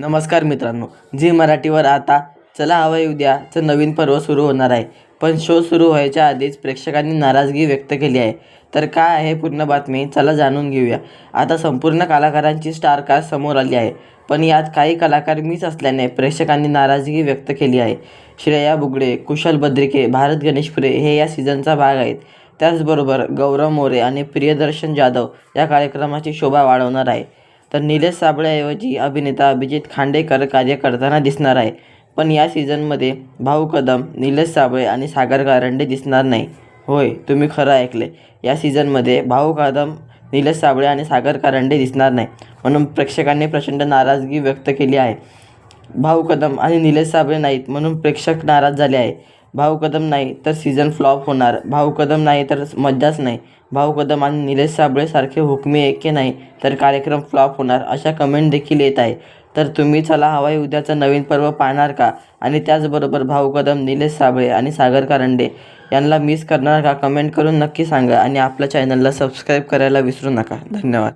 नमस्कार मित्रांनो झी मराठीवर आता चला हवा येऊ नवीन पर्व सुरू होणार आहे. पण शो सुरू व्हायच्या आधीच प्रेक्षकांनी नाराजगी व्यक्त केली आहे. तर काय आहे पूर्ण बातमी चला जाणून घेऊया. आता संपूर्ण कलाकारांची स्टारकास्ट समोर आली आहे. पण यात काही कलाकार मिस असल्याने प्रेक्षकांनी नाराजगी व्यक्त केली आहे. श्रेया बुगडे कुशल बद्रिके भारत गणेशपुरे हे या सीझनचा भाग आहेत. त्याचबरोबर गौरव मोरे आणि प्रियदर्शन जाधव या कार्यक्रमाची शोभा वाढवणार आहे. तर निलेश साबळेऐवजी अभिनेता अभिजित खांडेकर कार्य करताना दिसणार आहे. पण या सीझनमध्ये भाऊ कदम निलेश साबळे आणि सागर कारंडे दिसणार नाही. होय तुम्ही खरं ऐकले या सीझनमध्ये भाऊ कदम निलेश साबळे आणि सागर कारंडे दिसणार नाही. म्हणून प्रेक्षकांनी प्रचंड नाराजगी व्यक्त केली आहे. भाऊ कदम आणि निलेश साबळे नाहीत म्हणून प्रेक्षक नाराज झाले आहे. भाऊ कदम नाही तर सीझन फ्लॉप होणार. भाऊ कदम नाही तर मज्जाच नाही. भाऊ कदम आणि निलेश साबळेसारखे हुकमी एके नाही तर कार्यक्रम फ्लॉप होणार अशा कमेंट देखील येत आहे. तर तुम्ही चला हवाई उद्याचं नवीन पर्व पाहणार का? आणि त्याचबरोबर भाऊ कदम निलेश साबळे आणि सागर कारंडे यांना मिस करणार का? कमेंट करून नक्की सांगा आणि आपल्या चॅनलला सबस्क्राईब करायला विसरू नका. धन्यवाद.